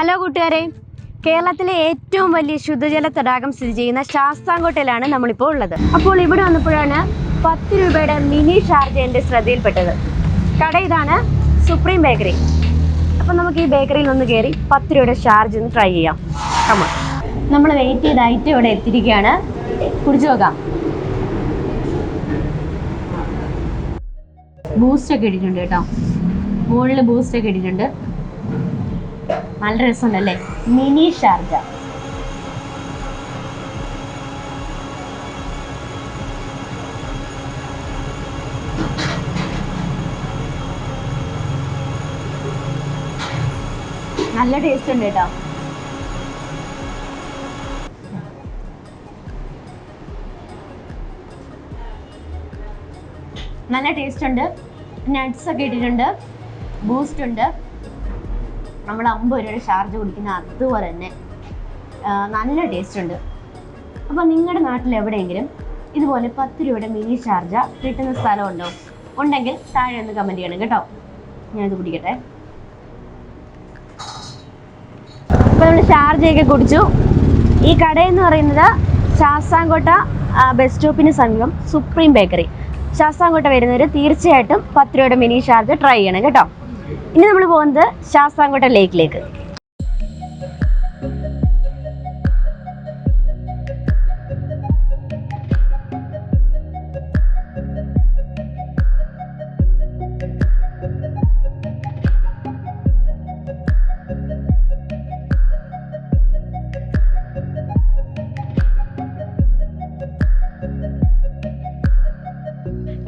Hello കൂട്ടുകാരെ. കേരളത്തിലെ ഏറ്റവും വലിയ ശുദ്ധജല തടാകം സ്ഥിതി ചെയ്യുന്ന ശാസ്താംകോട്ടയിലാണ് നമ്മളിപ്പോൾ ഉള്ളത്. അപ്പോൾ ഇവിടെ വന്നപ്പോഴാണ് പത്ത് രൂപയുടെ മിനി ഷാർജ എന്റെ ശ്രദ്ധയിൽപ്പെട്ടത്. കട ഇതാണ് സുപ്രീം ബേക്കറി. അപ്പം നമുക്ക് ഈ ബേക്കറിയിൽ ഒന്ന് കയറി പത്ത് രൂപയുടെ ഷാർജ് ഒന്ന് ട്രൈ ചെയ്യാം. കമ നമ്മൾ വെയിറ്റ് ചെയ്ത ഐറ്റം ഇവിടെ എത്തിയിരിക്കുകയാണ്. കുടിച്ചു നോക്കാം. ബൂസ്റ്റൊക്കെ ഇട്ടിട്ടുണ്ട് കേട്ടോ. മുകളിൽ ബൂസ്റ്റൊക്കെ ഇട്ടിട്ടുണ്ട്. നല്ല രസമുണ്ടല്ലേ? Mini Sharjah. നല്ല ടേസ്റ്റ് ഉണ്ട് കേട്ടോ നല്ല ടേസ്റ്റ് ഉണ്ട്. നട്ട്സ് ഒക്കെ ഇട്ടിട്ടുണ്ട്. ബൂസ്റ്റ് ഉണ്ട്. നമ്മൾ അമ്പത് രൂപയുടെ ചാർജ് കുടിക്കുന്ന അതുപോലെ തന്നെ നല്ല ടേസ്റ്റ് ഉണ്ട്. അപ്പോൾ നിങ്ങളുടെ നാട്ടിൽ എവിടെയെങ്കിലും ഇതുപോലെ പത്ത് രൂപയുടെ മിനി ചാർജ കിട്ടുന്ന സ്ഥലമുണ്ടോ? ഉണ്ടെങ്കിൽ താഴെ ഒന്ന് കമന്റ് ചെയ്യണം കേട്ടോ. ഞാനിത് കുടിക്കട്ടെ. അപ്പോൾ നമ്മൾ ഷാർജയൊക്കെ കുടിച്ചു. ഈ കടയെന്ന് പറയുന്നത് ശാസ്താംകോട്ട ബസ് സ്റ്റോപ്പിന് സമീപം സുപ്രീം ബേക്കറി ശാസ്താംകോട്ട വരുന്നവർ തീർച്ചയായിട്ടും പത്ത് രൂപയുടെ മിനി ചാർജ് ട്രൈ ചെയ്യണം കേട്ടോ. ഇനി നമ്മൾ പോകുന്നത് ശാസ്താംകോട്ട ലേക്കിലേക്ക്.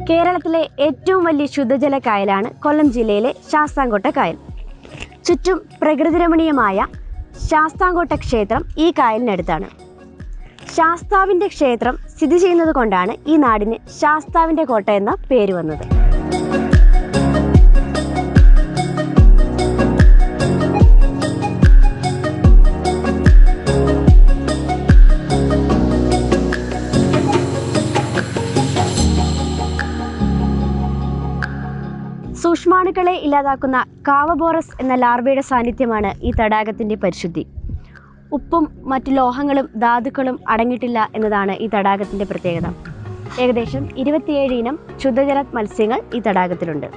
കേരളത്തിലെ ഏറ്റവും വലിയ ശുദ്ധജല കായലാണ് കൊല്ലം ജില്ലയിലെ ശാസ്താംകോട്ട കായൽ. ചുറ്റും പ്രകൃതിരമണീയമായ ശാസ്താംകോട്ട ക്ഷേത്രം ഈ കായലിനടുത്താണ്. ശാസ്താവിന്റെ ക്ഷേത്രം സ്ഥിതി ചെയ്യുന്നത് കൊണ്ടാണ് ഈ നാടിന് ശാസ്താവിന്റെ കോട്ട എന്ന പേര് വന്നത്. സൂക്ഷ്മാണുക്കളെ ഇല്ലാതാക്കുന്ന കാവബോറസ് എന്ന ലാർവയുടെ സാന്നിധ്യമാണ് ഈ തടാകത്തിന്റെ പരിശുദ്ധി. ഉപ്പും മറ്റ് ലോഹങ്ങളും ധാതുക്കളും അടങ്ങിയിട്ടില്ല എന്നതാണ് ഈ തടാകത്തിന്റെ പ്രത്യേകത. ഏകദേശം ഇരുപത്തിയേഴ് ഇനം ശുദ്ധജല മത്സ്യങ്ങൾ ഈ തടാകത്തിലുണ്ട്.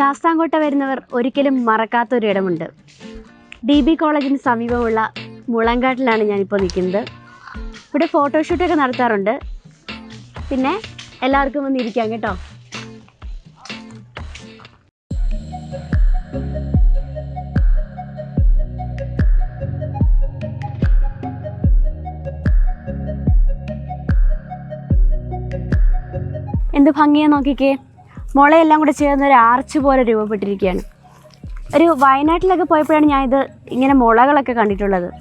ശാസ്താംകോട്ട വരുന്നവർ ഒരിക്കലും മറക്കാത്തൊരു ഇടമുണ്ട്. ഡി ബി കോളേജിന് സമീപമുള്ള മുളങ്കാട്ടിലാണ് ഞാനിപ്പോൾ നിൽക്കുന്നത്. ഇവിടെ ഫോട്ടോഷൂട്ടൊക്കെ നടത്താറുണ്ട്. പിന്നെ എല്ലാവർക്കും വന്നിരിക്കാം കേട്ടോ. എന്ത് ഭംഗിയാ നോക്കിക്കേ. മുളയെല്ലാം കൂടെ ചേർന്ന് ഒരു ആർച്ച് പോലെ രൂപപ്പെട്ടിരിക്കുകയാണ്. ഒരു വയനാട്ടിലൊക്കെ പോയപ്പോഴാണ് ഞാൻ ഇത് ഇങ്ങനെ മുളകളൊക്കെ കണ്ടിട്ടുള്ളത്.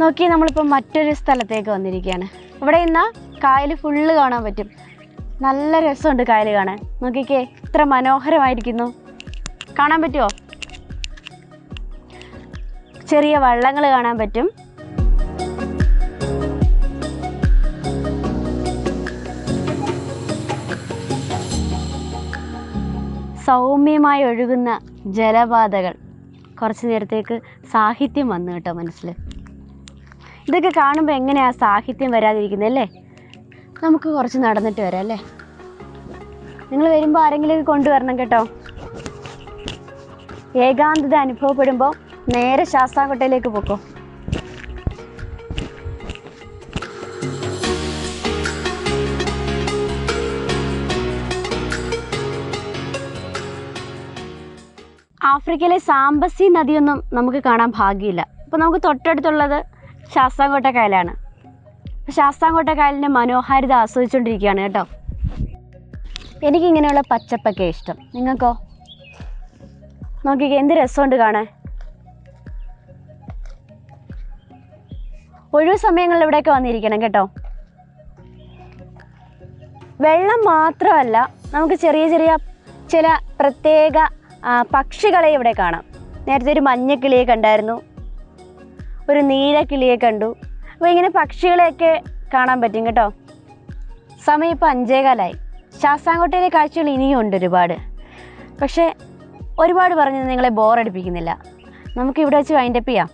നോക്കി നമ്മളിപ്പോൾ മറ്റൊരു സ്ഥലത്തേക്ക് വന്നിരിക്കുകയാണ്. ഇവിടെ ഇന്ന് കായൽ ഫുള്ള് കാണാൻ പറ്റും. നല്ല രസമുണ്ട് കായൽ കാണാൻ. നോക്കിക്കേ ഇത്ര മനോഹരമായിരിക്കുന്നു. കാണാൻ പറ്റുമോ ചെറിയ വള്ളങ്ങൾ കാണാൻ പറ്റും. സൗമ്യമായി ഒഴുകുന്ന ജലപാതകൾ. കുറച്ച് നേരത്തേക്ക് സാഹിത്യം വന്നു കേട്ടോ മനസ്സിൽ ഇതൊക്കെ കാണുമ്പോൾ എങ്ങനെയാണ് സാഹിത്യം വരാതിരിക്കുന്നത് അല്ലേ? നമുക്ക് കുറച്ച് നടന്നിട്ട് വരാം അല്ലേ? നിങ്ങൾ വരുമ്പോൾ ആരെങ്കിലും കൊണ്ടുവരണം കേട്ടോ. ഏകാന്തത അനുഭവപ്പെടുമ്പോൾ നേരെ ശാസ്താംകോട്ടയിലേക്ക് പോക്കോ. ആഫ്രിക്കയിലെ സാമ്പസി നദിയൊന്നും നമുക്ക് കാണാൻ ഭാഗ്യമില്ല. അപ്പോൾ നമുക്ക് തൊട്ടടുത്തുള്ളത് ശാസ്താംകോട്ട കായലാണ് ശാസ്താംകോട്ട കായലിന്റെ മനോഹാരിത ആസ്വദിച്ചുകൊണ്ടിരിക്കുകയാണ് കേട്ടോ. എനിക്കിങ്ങനെയുള്ള പച്ചപ്പൊക്കെ ഇഷ്ടം. നിങ്ങൾക്കോ? നോക്കിക്കേ എന്ത് രസമുണ്ട് കാണാൻ? ഒഴിവ് സമയങ്ങളിൽ ഇവിടെയൊക്കെ വന്നിരിക്കണം കേട്ടോ. വെള്ളം മാത്രമല്ല നമുക്ക് ചെറിയ ചെറിയ ചില പ്രത്യേക പക്ഷികളെ ഇവിടെ കാണാം. നേരത്തെ ഒരു മഞ്ഞക്കിളിയെ കണ്ടായിരുന്നു. ഒരു നീലക്കിളിയെ കണ്ടു. അപ്പോൾ ഇങ്ങനെ പക്ഷികളെയൊക്കെ കാണാൻ പറ്റും കേട്ടോ. സമയം ഇപ്പോൾ അഞ്ചേകാലായി. ശാസ്താംകോട്ടയിലെ കാഴ്ചകൾ ഇനിയും ഉണ്ട് ഒരുപാട്. പക്ഷേ ഒരുപാട് പറഞ്ഞത് നിങ്ങളെ ബോറടിപ്പിക്കുന്നില്ല നമുക്ക് ഇവിടെ വെച്ച് വൈൻഡപ്പ് ചെയ്യാം.